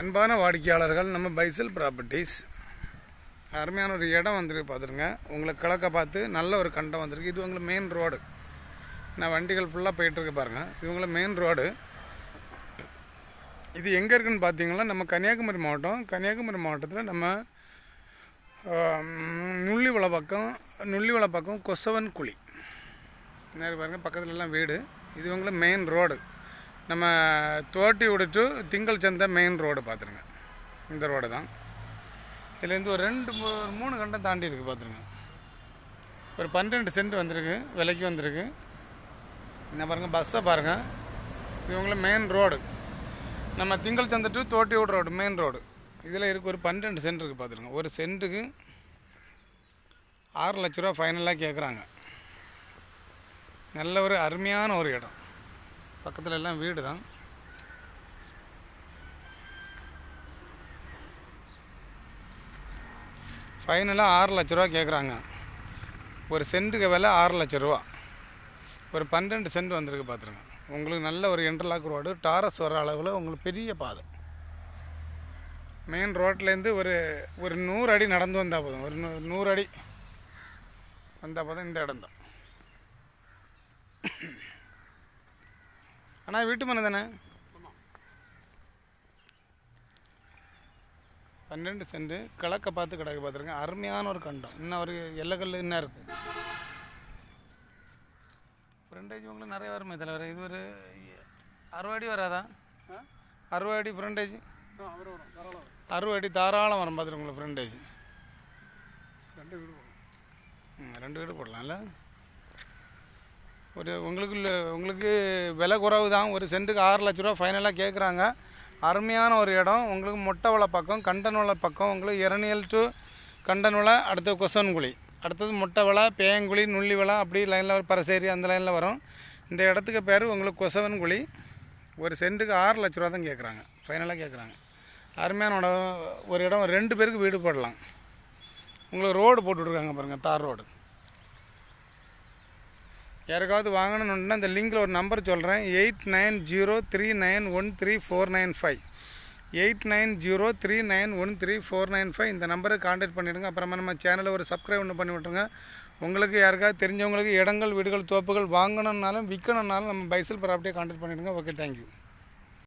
அன்பான வாடிக்கையாளர்கள் நம்ம பைசல் ப்ராப்பர்ட்டிஸ். அருமையான ஒரு இடம் வந்துருக்கு பார்த்துருங்க உங்களை கிழக்க பார்த்து நல்ல ஒரு கண்டம் வந்திருக்கு. இது உங்களுக்கு மெயின் ரோடு நான் வண்டிகள் ஃபுல்லாக போயிட்டுருக்கு பாருங்கள் இது மெயின் ரோடு இது எங்கே இருக்குன்னு பார்த்தீங்கன்னா நம்ம கன்னியாகுமரி மாவட்டம். கன்னியாகுமரி மாவட்டத்தில் நம்ம ஆம், நுள்ளிவளை பக்கம் நுள்ளிவளை பக்கம் கொசவன் குழி. நேரம் பாருங்கள் பக்கத்துலலாம் வீடு. இது உங்களை மெயின் ரோடு நம்ம தோட்டியோடு டு திங்கள் சந்தை மெயின் ரோடு பார்த்துருங்க. இந்த ரோடு தான். இதுலேருந்து ஒரு ரெண்டு மூ- மூணு கண்டம் தாண்டி இருக்குது பார்த்துருங்க. ஒரு பன்னெண்டு சென்ட் வந்திருக்கு விலைக்கு வந்திருக்கு. என்ன பாருங்கள் பஸ்ஸை பாருங்கள் இவங்களும் மெயின் ரோடு நம்ம Thingal Sandhai to Thottiyodu road main road இதில் இருக்குது ஒரு பன்னெண்டு சென்ட் இருக்குது பார்த்துருங்க. ஒரு சென்ட்டுக்கு ஆறு லட்ச ரூபா ஃபைனலாக கேட்குறாங்க நல்ல ஒரு அருமையான ஒரு இடம். பக்கத்தில் எல்லாம் வீடு தான் ஃபைனலாக ஆறு லட்ச ரூபா கேட்குறாங்க ஒரு சென்ட்டுக்கு விலை ஆறு லட்ச ரூபா. ஒரு பன்னெண்டு சென்ட் வந்திருக்கு பார்த்துருங்க உங்களுக்கு நல்ல ஒரு இன்டர்லாக் ரோடு டாரஸ் வர அளவில் உங்களுக்கு பெரிய பாதை. மெயின் ரோட்லேருந்து ஒரு ஒரு நூறு அடி நடந்து வந்தால் போதும். ஒரு நூ நூறு அடி வந்தால் போதும் இந்த இடம் தான். அண்ணா வீட்டு மனை தானே? பன்னெண்டு சென்ட் கிழக்க பார்த்து கிடக்கு பார்த்துருங்க. அருமையான ஒரு கண்டம். இன்னும் ஒரு எல்லக்கல் இன்னும் இருக்குது ஃப்ரண்டேஜ் உங்களுக்கு நிறைய வருமே தலைவர். இது ஒரு அறுபது அடி வராதா? அறுபது அடி ஃப்ரண்டேஜ் அறுபது அடி தாராளம் வரும் பார்த்துருங்க உங்களுக்கு ஃப்ரண்டேஜ் ம், ரெண்டு வீடு போடலாம்ல. ஒரு உங்களுக்கு உங்களுக்கு விலை குறைவு தான் ஒரு சென்ட்டுக்கு ஆறு லட்ச ரூபா ஃபைனலாக கேட்குறாங்க அருமையான ஒரு இடம். உங்களுக்கு மொட்டைவளை பக்கம் கண்டன்வளை பக்கம் உங்களுக்கு இரணியல் டு கண்டன்வளை அடுத்து கொசன்குழி அடுத்தது மொட்டைவளை பேயங்குழி நுள்ளிவளை அப்படி லைனில் வரும் பரசேரி அந்த லைனில் வரும். இந்த இடத்துக்கு பேர் உங்களுக்கு கொசவன்குழி ஒரு சென்ட்டுக்கு ஆறு லட்ச ரூபா தான் கேட்குறாங்க ஃபைனலாக கேட்குறாங்க அருமையான ஒரு இடம். ரெண்டு பேருக்கு வீடு போடலாம். உங்களுக்கு ரோடு போட்டுட்ருக்காங்க பாருங்கள் தார் ரோடு யாருக்காவது வாங்கணும்னா இந்த லிங்கில் ஒரு நம்பர் சொல்கிறேன். Eight nine zero three nine one three four nine five. Eight nine zero three nine one three four nine five. இந்த நம்பருக்கு காண்டாக்ட் பண்ணிவிடுங்க அப்புறமா நம்ம சேனலை ஒரு சப்ஸ்கிரைப் ஒன்று பண்ணி விட்ருங்க உங்களுக்கு யாருக்காவது தெரிஞ்சவங்களுக்கு இடங்கள் வீடுகள் தோப்புகள் வாங்கணுன்னாலும் விற்கணுன்னாலும் நம்ம பைசல் ப்ராப்பர்ட்டியை காண்டாக்ட் பண்ணிவிடுங்க ஓகே தேங்க்யூ